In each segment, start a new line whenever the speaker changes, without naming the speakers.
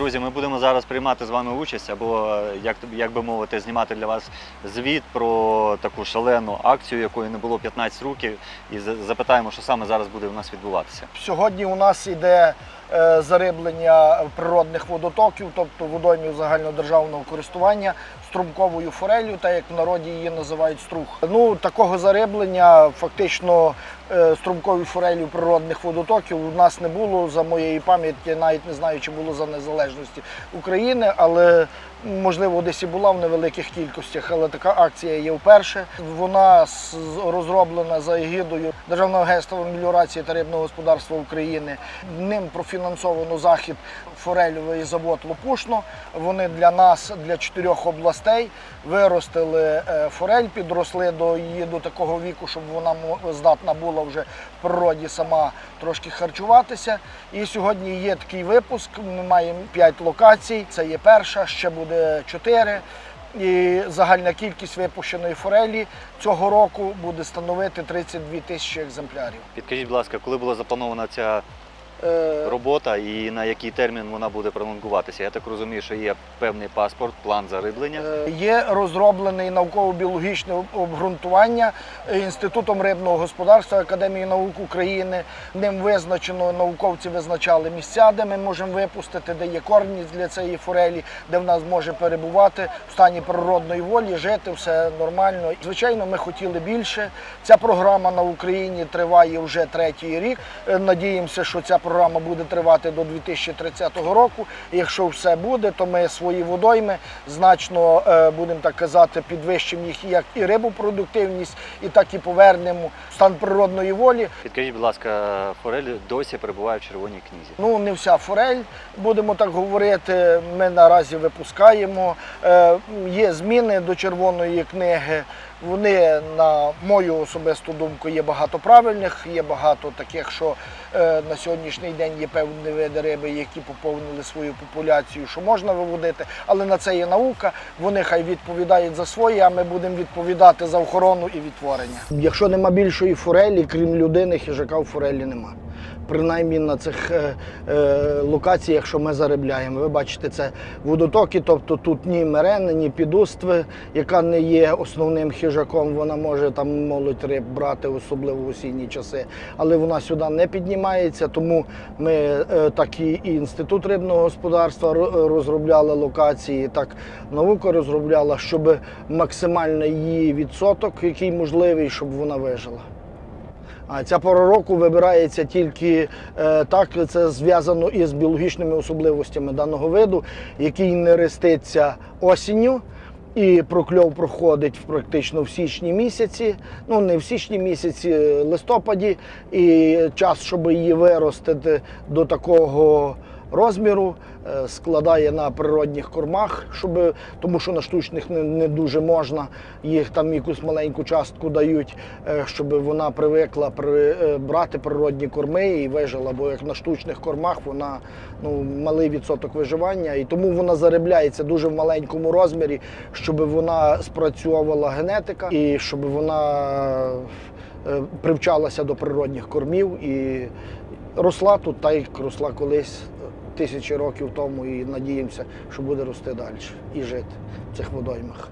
Друзі, ми будемо зараз приймати з вами участь або, як, як би мовити, знімати для вас звіт про таку шалену акцію, якої не було 15 років, і запитаємо, що саме зараз буде у нас відбуватися.
Сьогодні у нас іде е, зариблення природних водотоків, тобто водоймів загальнодержавного користування струмковою форелью, так як в народі її називають струх. Ну такого зариблення фактично струмкові форелі природних водотоків у нас не було за моєї пам'яті, навіть не знаю, чи було за незалежності України, але можливо десь і була в невеликих кількостях, але така акція є вперше. Вона розроблена за егідою Державного агентства меліорації та рибного господарства України. Ним профінансовано захід форельовий завод Лопушно. Вони для нас, для чотирьох областей, виростили е, форель, підросли до її до такого віку, щоб вона здатна була вже в природі сама трошки харчуватися. І сьогодні є такий випуск. Ми маємо п'ять локацій. Це є перша, ще буде чотири. І загальна кількість випущеної форелі цього року буде становити 32 тисячі екземплярів.
Підкажіть, будь ласка, коли була запланована ця робота і на який термін вона буде пролонгуватися? Я так розумію, що є певний паспорт, план зариблення.
Е, Є розроблений науково-біологічне обґрунтування Інститутом рибного господарства Академії наук України. Ним визначено, науковці визначали місця, де ми можемо випустити, де є корність для цієї форелі, де вона зможе перебувати в стані природної волі, жити, все нормально. Звичайно, ми хотіли більше. Ця програма на Україні триває вже третій рік. Е, Надіємося, що ця програма буде тривати до 2030 року. І Якщо все буде, то ми свої водойми значно е, будемо так казати, підвищимо їх як і рибопродуктивність, і так і повернемо стан природної волі.
Підкажіть, будь ласка, форель досі перебуває в червоній книзі.
Ну не вся форель, будемо так говорити. Ми наразі випускаємо. Е, Є зміни до червоної книги. Вони, на мою особисту думку, є багато правильних, є багато таких, що е, на сьогоднішній день є певні види риби, які поповнили свою популяцію, що можна виводити, але на це є наука. Вони хай відповідають за свої, а ми будемо відповідати за охорону і відтворення. Якщо нема більшої форелі, крім людини, хижака в форелі нема принаймні на цих е, е, локаціях, що ми заробляємо. Ви бачите, це водотоки, тобто тут ні мерени, ні підустви, яка не є основним хижаком. Вона може там молодь риб брати, особливо в осінні часи, але вона сюди не піднімається. Тому ми е, так і, інститут рибного господарства ро- розробляли локації, так наука розробляла, щоб максимальний її відсоток, який можливий, щоб вона вижила. А ця пора року вибирається тільки е, так, це зв'язано із біологічними особливостями даного виду, який не реститься осінню. І прокльов проходить практично в січні місяці, ну не в січні місяці, е, листопаді. І час, щоб її виростити до такого розміру, е, складає на природних кормах, щоб, тому що на штучних не, не дуже можна. Їх там якусь маленьку частку дають, е, щоб вона привикла при, е, брати природні корми і вижила. Бо як на штучних кормах вона ну, малий відсоток виживання, і тому вона заробляється дуже в маленькому розмірі, щоб вона спрацьовувала генетика і щоб вона привчалася до природних кормів і росла тут, так як росла колись тисячі років тому, і надіємося, що буде рости далі і жити в цих водоймах.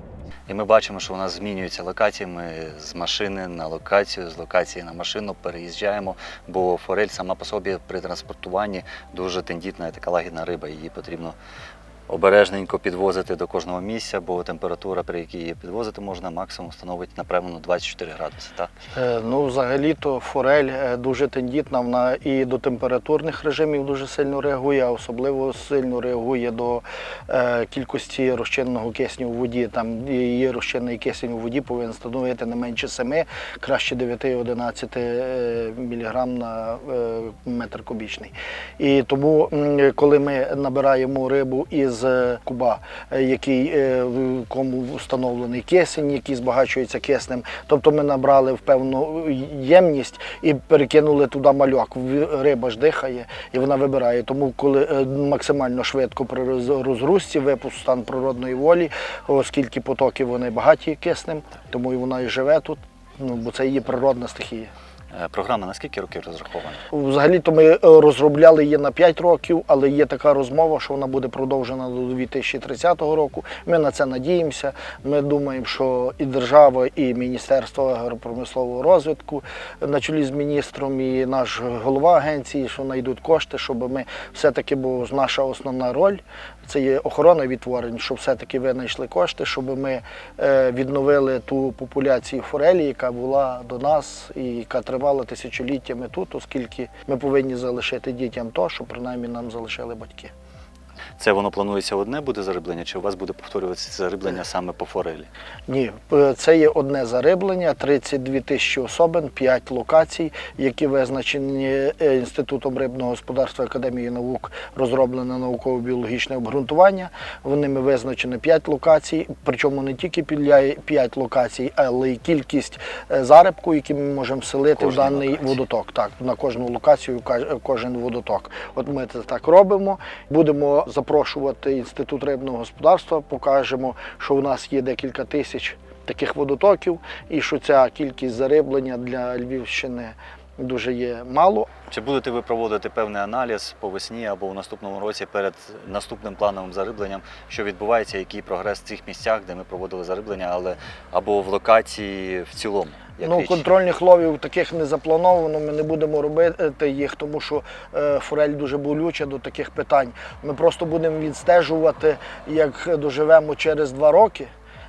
І ми бачимо, що у нас змінюються локації. Ми з машини на локацію, з локації на машину переїжджаємо, бо форель сама по собі при транспортуванні дуже тендітна така лагідна риба. Її потрібно обережненько підвозити до кожного місця, бо температура, при якій її підвозити можна, максимум становить напевно 24 градуси. Так?
Е, Ну, взагалі-то форель е, дуже тендітна, вона і до температурних режимів дуже сильно реагує, а особливо сильно реагує до е, кількості розчинного кисню у воді. Там її розчинний кисень у воді повинен становити не менше 7, краще 9-11 мг на е, метр кубічний. І тому, коли ми набираємо рибу із е, куба, е, який е, в кому встановлений кисень, який збагачується киснем, тобто ми набрали в певну ємність і перекинули туди мальок. Риба ж дихає і вона вибирає. Тому, коли е, максимально швидко при роз- розгрузці випуск стан природної волі, оскільки потоки вони багаті киснем, тому і вона і живе тут. Ну бо це її природна стихія.
Е, Програма на скільки років розрахована?
Взагалі-то ми е, розробляли її на 5 років, але є така розмова, що вона буде продовжена до 2030 року. Ми на це надіємося. Ми думаємо, що і держава, і Міністерство агропромислового розвитку на чолі з міністром, і наш голова агенції, що знайдуть кошти, щоб ми все-таки, бо наша основна роль це є охорона відтворень, щоб все-таки ви знайшли кошти, щоб ми е, відновили ту популяцію форелі, яка була до нас і яка тривала тисячоліттями тут, оскільки ми повинні залишити дітям то, що принаймні нам залишили батьки.
Це воно планується одне буде зариблення, чи у вас буде повторюватися зариблення саме по форелі?
Ні, е, це є одне зариблення, 32 тисячі особин, 5 локацій, які визначені е, Інститутом рибного господарства Академії наук, розроблене науково-біологічне обґрунтування. Вони визначені 5 локацій, причому не тільки 5 локацій, але й кількість е, зарибку, які ми можемо вселити в даний
локації.
водоток. Так, на кожну локацію кожен водоток. От ми це так робимо. Будемо запрошувати інститут рибного господарства, покажемо, що у нас є декілька тисяч таких водотоків, і що ця кількість зариблення для Львівщини дуже є мало.
Чи будете ви проводити певний аналіз по весні або в наступному році перед наступним плановим зарибленням, що відбувається, який прогрес в цих місцях, де ми проводили зариблення, але або в локації в цілому? Як
ну,
річ?
контрольних ловів таких не заплановано. Ми не будемо робити їх, тому що е, форель дуже болюча до таких питань. Ми просто будемо відстежувати, як доживемо через два роки.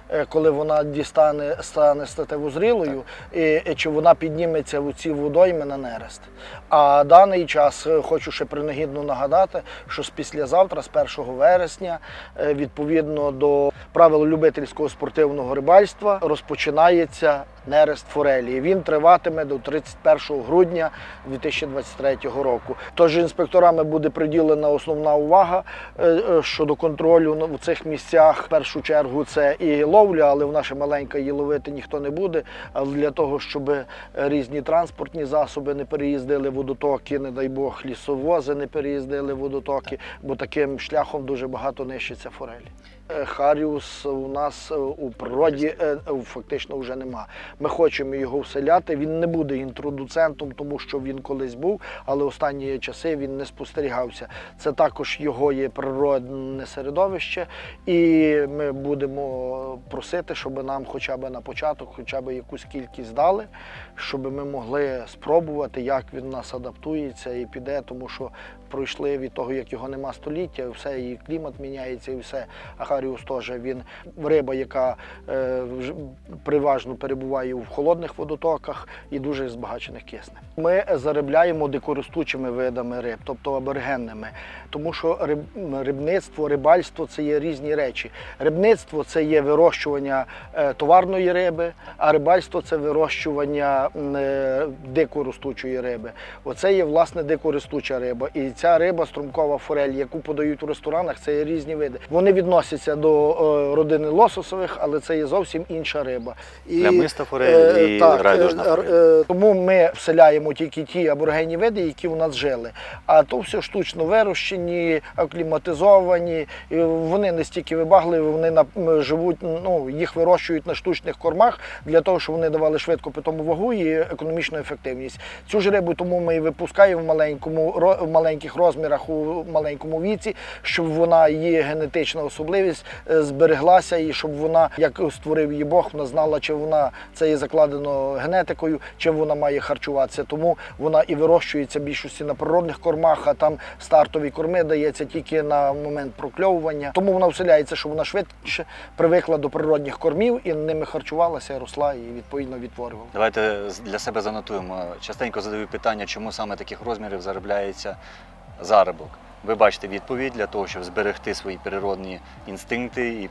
Е, Коли вона дістане стане статевозрілою, і, і чи вона підніметься в ці водойми на нерест. А даний час е, хочу ще принагідно нагадати, що з післязавтра, з 1 вересня, е, відповідно до правил любительського спортивного рибальства, розпочинається нерест форелії. Він триватиме до 31 грудня 2023 року. Тож інспекторами буде приділена основна увага е, е, щодо контролю в цих місцях. В першу чергу це і ловля, але в наше маленьке її ловити ніхто не буде. Для того, щоб різні транспортні засоби не переїздили водотоки, не дай Бог, лісовози не переїздили водотоки, бо таким шляхом дуже багато нищиться форелі. Е, Харіус у нас е, у природі е, фактично вже нема. Ми хочемо його вселяти. Він не буде інтродуцентом, тому що він колись був, але останні часи він не спостерігався. Це також його є природне середовище, і ми будемо просити, щоб нам хоча б на початок, хоча б якусь кількість дали, щоб ми могли спробувати, як він нас адаптується і піде, тому що пройшли від того, як його нема століття, все, і клімат міняється, і все. А Харіус теж він риба, яка е, переважно перебуває в холодних водотоках і дуже збагачених киснем. Ми заробляємо дикоростучими видами риб, тобто аборигенними, тому що риб, рибництво, рибальство це є різні речі. Рибництво це є вирощування е, товарної риби, а рибальство це вирощування е, дикоростучої риби. Оце є власне дикоростуча риба. І ця риба, струмкова форель, яку подають у ресторанах, це є різні види. Вони відносяться до е, родини лососових, але це є зовсім інша риба. І,
Плямиста форель
е,
і
так,
райдужна
е,
форель.
е, тому ми вселяємо тільки ті аборигенні види, які у нас жили. А то все штучно вирощені, акліматизовані. І вони не стільки вибагливі, вони на, живуть, ну, їх вирощують на штучних кормах для того, щоб вони давали швидко питому вагу і економічну ефективність. Цю ж рибу тому ми і випускаємо в маленькому в маленьких розмірах у маленькому віці, щоб вона її генетична особливість е, збереглася і щоб вона, як створив її Бог, вона знала, чи вона це є закладено генетикою, чим вона має харчуватися. Тому вона і вирощується більшості на природних кормах, а там стартові корми дається тільки на момент прокльовування. Тому вона вселяється, щоб вона швидше привикла до природних кормів і ними харчувалася, росла і відповідно відтворювала.
Давайте для себе занотуємо. Частенько задаю питання, чому саме таких розмірів заробляється заробок. Ви бачите відповідь для того, щоб зберегти свої природні інстинкти і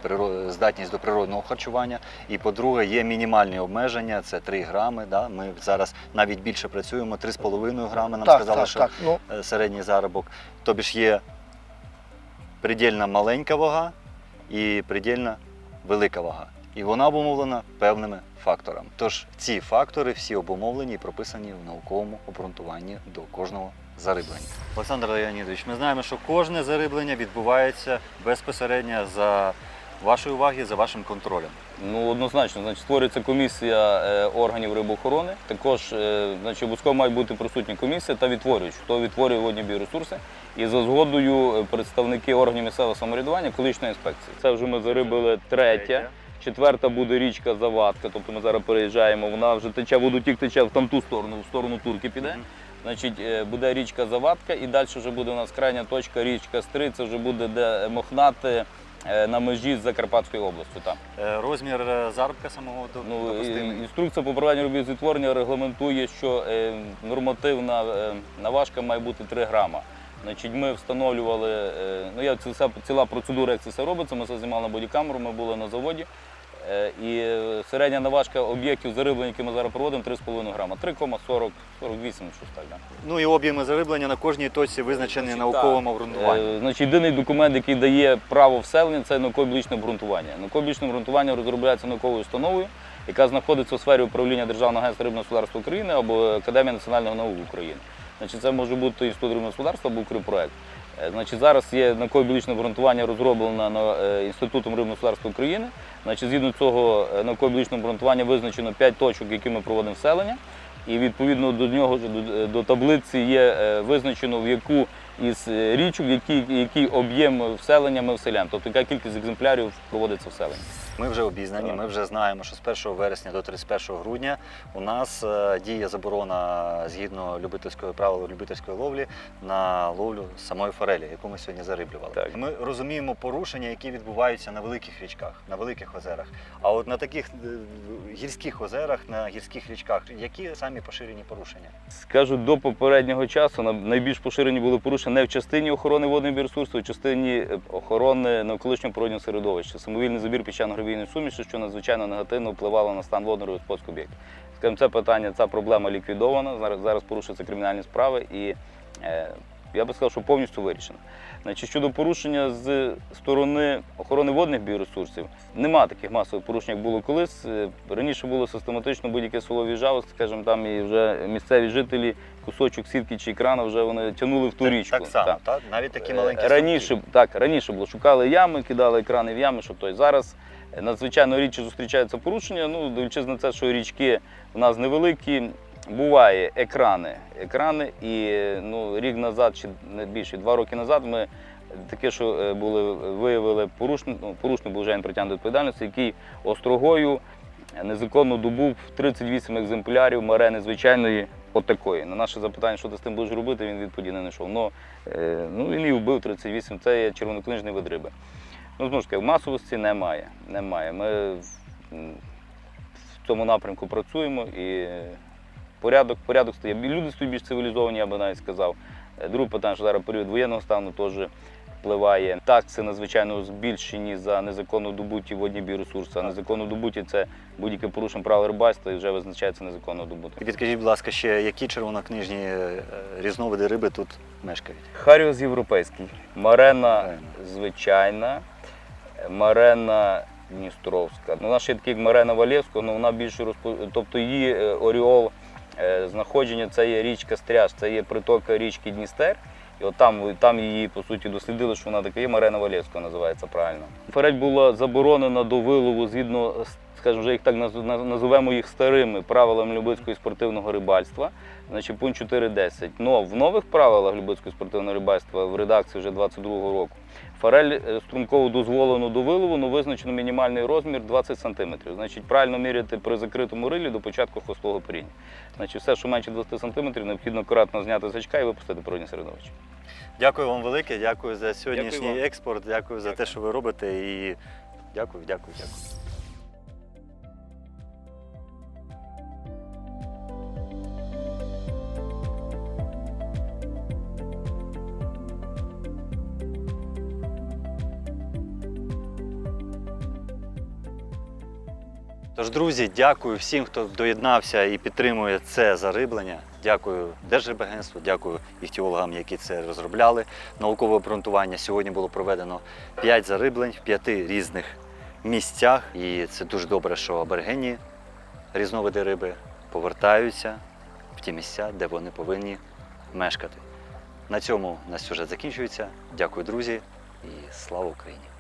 здатність до природного харчування. І по-друге, є мінімальні обмеження, це 3 грами. Да? Ми зараз навіть більше працюємо, 3,5 грами нам
так,
сказали,
так,
що
так. Ну,
е, середній заробок. Тобі ж є предельна маленька вага і предельна велика вага. І вона обумовлена певними факторами. Тож ці фактори всі обумовлені і прописані в науковому обґрунтуванні до кожного зариблення. Олександр Леонідович, ми знаємо, що кожне зариблення відбувається безпосередньо за вашої уваги, за вашим контролем.
Ну, однозначно, значить, створюється комісія е, органів рибоохорони. Також е, значить, обов'язково має бути присутня комісія та відтворювач, хто відтворює водні біоресурси. І за згодою е, представники органів місцевого самоврядування екологічної інспекції. Це вже ми зарибили третє. Четверта буде річка Завадка, тобто ми зараз переїжджаємо, вона вже тече, водотік тече в там ту сторону, в сторону Турки піде. Значить, е, буде річка Завадка і далі вже буде у нас крайня точка річка Стри, це вже буде де Мохнати е, на межі з Закарпатською областю. Там.
Е, Розмір заробка самого
Ну,
допустимий?
інструкція по проведенню робіт з відтворення регламентує, що нормативна наважка має бути 3 грама. Значить, ми встановлювали, ну я вся ціла процедура, як це все робиться. Ми це знімали на бодікамеру, ми були на заводі. Е, І середня наважка об'єктів зариблення, які ми зараз проводимо, 3,5 грама. 3,40, 48, щось так. Да.
Ну і об'єми зариблення на кожній точці визначені
Значить,
науковим обґрунтуванням.
Е, Значить, єдиний документ, який дає право вселення, це науково-біологічне обґрунтування. Науково-біологічне обґрунтування розробляється науковою установою, яка знаходиться у сфері управління Державного агентства рибного господарства України або Академія національних наук України. Значить, це може бути інститут рибного господарства або Укрпроект. Е, Значить, зараз є науково-біологічне обґрунтування розроблено е, Інститутом рибного господарства України. Значить, згідно цього е, науково-біологічного обґрунтування визначено 5 точок, які ми проводимо вселення. І відповідно до нього до, таблиці є визначено в яку із річок, який, який об'єм вселення ми вселяємо, тобто яка кількість екземплярів проводиться вселення.
Ми вже обізнані, ми вже знаємо, що з 1 вересня до 31 грудня у нас е, діє заборона згідно любительського правил любительської ловлі на ловлю самої форелі, яку ми сьогодні зариблювали.
Так.
Ми розуміємо порушення, які відбуваються на великих річках, на великих озерах. А от на таких е, гірських озерах, на гірських річках, які самі поширені порушення?
Скажу, до попереднього часу найбільш поширені були порушення не в частині охорони водних біоресурсів, а в частині е, охорони навколишнього природнього середовища, самовільний забір піщано-гравійної суміші, що надзвичайно негативно впливало на стан водного господарського об'єкту. Скажімо, це питання, ця проблема ліквідована. Зараз зараз порушуються кримінальні справи і е, я би сказав, що повністю вирішена. Значить, щодо порушення з сторони охорони водних біоресурсів, нема таких масових порушень, як було колись. Е, Раніше було систематично будь-яке село в'їжджало, скажімо, там і вже місцеві жителі кусочок сітки чи екрана вже вони тягнули в ту річку.
Так само,
Так.
так? навіть такі
Е,
маленькі
раніше,
ставки.
так, раніше було, шукали ями, кидали екрани в ями, що той. Зараз е, надзвичайно рідше зустрічаються порушення. Ну, дивлячись на це, що річки у нас невеликі. Буває екрани. Екрани, і ну, рік назад, чи не більше, два роки назад ми таке, що е, були, виявили порушник, ну, порушник був до відповідальності, який острогою незаконно добув 38 екземплярів марени звичайної отакої. На наше запитання, що ти з тим будеш робити, він відповіді не знайшов. Е, ну, він і вбив 38, це є червонокнижний вид риби. Ну, знову ж таки, масовості немає. немає. Ми в- цьому напрямку працюємо і порядок, порядок стає. Люди стають більш цивілізовані, я би навіть сказав. Е, Друге питання, що зараз період воєнного стану теж впливає. Такси надзвичайно збільшені за незаконно добуті водні біоресурси. А незаконно добуті це будь-яке порушення правил рибальства і вже визначається незаконно добути.
Підкажіть, будь ласка, ще які червонокнижні е, різновиди риби тут мешкають?
Харіус європейський, Марена. звичайна, марена Дністровська. Ну, вона ще такий як марена Валєвська, але вона більше розпо... тобто її е, оріол е, знаходження це є річка Стряж, це є притока річки Дністер. І от там, там її по суті дослідили, що вона така є Марена Валєвська називається правильно. Фередь була заборонена до вилову згідно, з, скажімо, вже їх так наз- наз- називаємо їх старими правилами любительського і спортивного рибальства. Значить, пункт 4.10. Но в нових правилах любительського і спортивного рибальства в редакції вже 22-го року форель е, струмково дозволено до вилову, але визначено мінімальний розмір 20 см. Значить, правильно міряти при закритому рилі до початку хвостового періння. Значить, все, що менше 20 см, необхідно акуратно зняти з гачка і випустити природне середовище.
Дякую вам велике, дякую за сьогоднішній
Дякую
експорт, дякую за те, що ви робите. І дякую, дякую, дякую. Тож, друзі, дякую всім, хто доєднався і підтримує це зариблення. Дякую Держрибагентству, дякую іхтіологам, які це розробляли. Наукове обґрунтування сьогодні було проведено 5 зариблень в п'яти різних місцях. І це дуже добре, що аборигенні різновиди риби повертаються в ті місця, де вони повинні мешкати. На цьому наш сюжет закінчується. Дякую, друзі, і слава Україні!